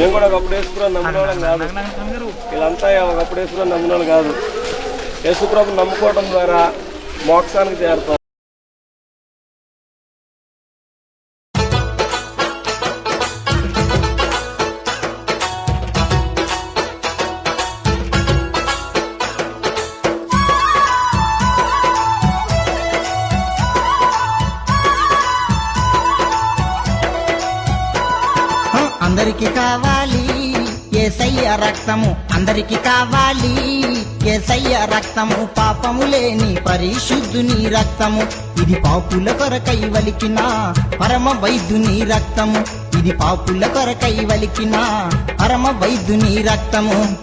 మేము కూడా ఒకప్పుడు వేసుకున్నాం నమ్ముకోవడం కాదు. వీళ్ళంతా ఒకప్పుడు వేసుకున్నాం నమ్ముకోవడం కాదు. యేసుప్రభు నమ్ముకోవడం ద్వారా మోక్షానికి చేరుతాం. అందరికి కావాలి. ఏసయ్య రక్తము అందరికి కావాలి. ఏసయ్య రక్తము పాపము లేని పరిశుద్ధుని రక్తము. ఇది పాపుల కొరకై వలికిన పరమ వైద్యుని రక్తము. ఇది పాపుల కొరకై వలికిన పరమ వైద్యుని రక్తము.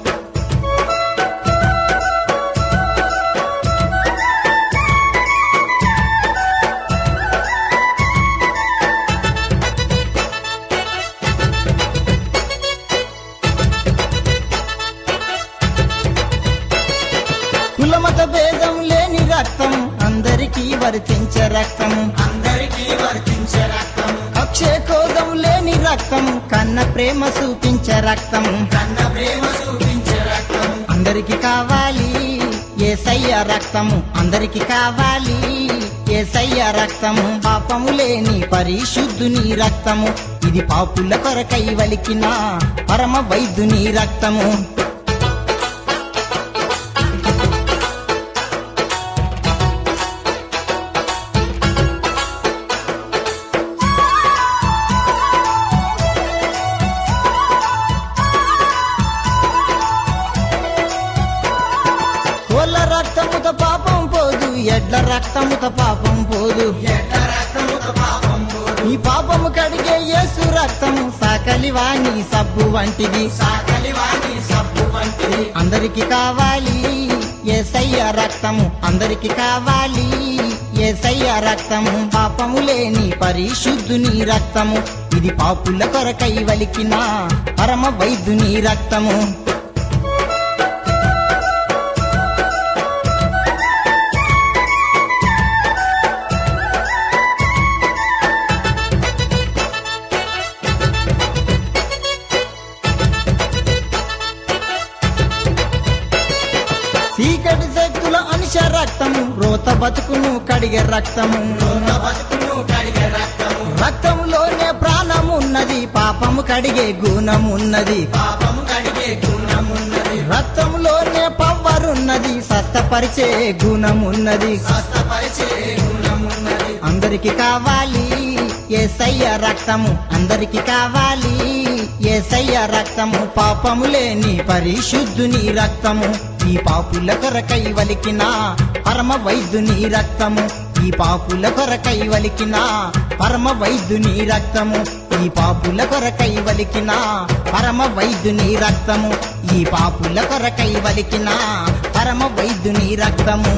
కులమత భేదం లేని రక్తం. అందరికీ వర్తించే రక్తం. అందరికీ వర్తించే రక్తం. కక్షే కోదం లేని రక్తం. కన్న ప్రేమ చూపించే రక్తం. కన్న ప్రేమ చూపించే రక్తం. అందరికి కావాలి ఏసయ్య రక్తము అందరికి కావాలి ఏసయ్య రక్తము పాపము లేని పరిశుద్ధుని రక్తము. ఇది పాపుల కొరకై వలికిన పరమ వైద్యుని రక్తము. కోళ్ళ రక్తముత పాపం పోదు ఎడ్ల రక్తముత పాపం పోదు. ఈ పాపము కడిగే యేసు రక్తము సాకలి వాణి సబ్బు వంటిది సాకలి వాణి సబ్బు వంటిది. అందరికి కావాలి ఏసయ్య రక్తము అందరికి కావాలి ఏసయ్య రక్తము. పాపము లేని పరిశుద్ధుని రక్తము ఇది పాపుల కొరకై వలికిన పరమ వైద్యుని రక్తము. చీకటి శక్తుల అనుష రక్తము రోత బతుకును కడిగే రక్తము. రక్తములోనే ప్రాణమున్నది పాపము కడిగే గుణమున్నది. పాపము కడిగే గుణమున్నది. రక్తములోనే పవ్వరున్నది స్వస్థపరిచే గుణమున్నది. అందరికి కావాలి ఏసయ్య రక్తము అందరికి కావాలి ఏసయ్య రక్తము. పాపము లేని పరిశుద్ధుని రక్తము. ఈ పాపుల కొరకై వలికిన పరమ వైద్యుని రక్తము. ఈ పాపుల కొరకై వలికిన పరమ వైద్యుని రక్తము. ఈ పాపుల కొరకై వలికిన పరమ వైద్యుని రక్తము. ఈ పాపుల కొరకై వలికిన పరమ వైద్యుని రక్తము.